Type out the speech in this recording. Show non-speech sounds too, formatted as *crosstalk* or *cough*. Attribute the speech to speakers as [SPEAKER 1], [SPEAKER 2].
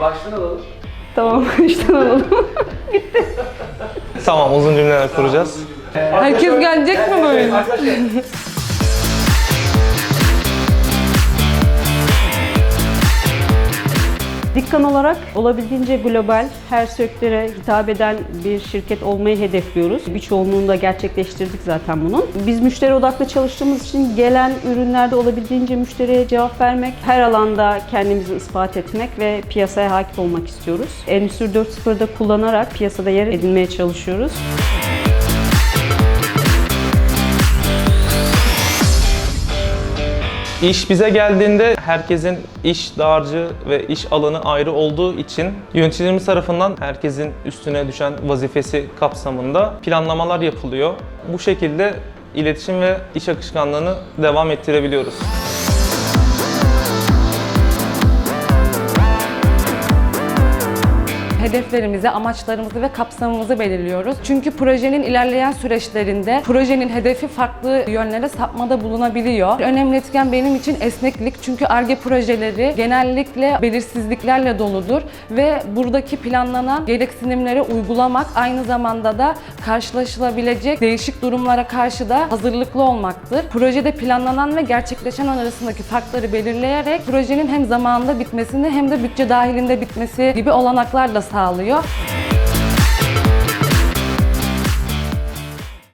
[SPEAKER 1] Baştan alalım.
[SPEAKER 2] Tamam, *laughs* işten alalım.
[SPEAKER 3] Tamam uzun cümleler kuracağız.
[SPEAKER 2] Herkes gelecek mi böyle?
[SPEAKER 1] Arkadaşlar
[SPEAKER 2] Dikkan olarak olabildiğince global, her sektöre hitap eden bir şirket olmayı hedefliyoruz. Birçoğunluğunu da gerçekleştirdik zaten bunun. Biz müşteri odaklı çalıştığımız için gelen ürünlerde olabildiğince müşteriye cevap vermek, her alanda kendimizi ispat etmek ve piyasaya hakim olmak istiyoruz. Endüstri 4.0'da kullanarak piyasada yer edinmeye çalışıyoruz.
[SPEAKER 3] İş bize geldiğinde herkesin iş dağarcığı ve iş alanı ayrı olduğu için yöneticilerimiz tarafından herkesin üstüne düşen vazifesi kapsamında planlamalar yapılıyor. Bu şekilde iletişim ve iş akışkanlığını devam ettirebiliyoruz.
[SPEAKER 4] Hedeflerimizi, amaçlarımızı ve kapsamımızı belirliyoruz. Çünkü projenin ilerleyen süreçlerinde projenin hedefi farklı yönlere sapmada bulunabiliyor. Önemli etken benim için esneklik. Çünkü ARGE projeleri genellikle belirsizliklerle doludur ve buradaki planlanan gereksinimleri uygulamak aynı zamanda da karşılaşılabilecek değişik durumlara karşı da hazırlıklı olmaktır. Projede planlanan ve gerçekleşen arasındaki farkları belirleyerek projenin hem zamanında bitmesini hem de bütçe dahilinde bitmesi gibi olanaklar da sağlıyor.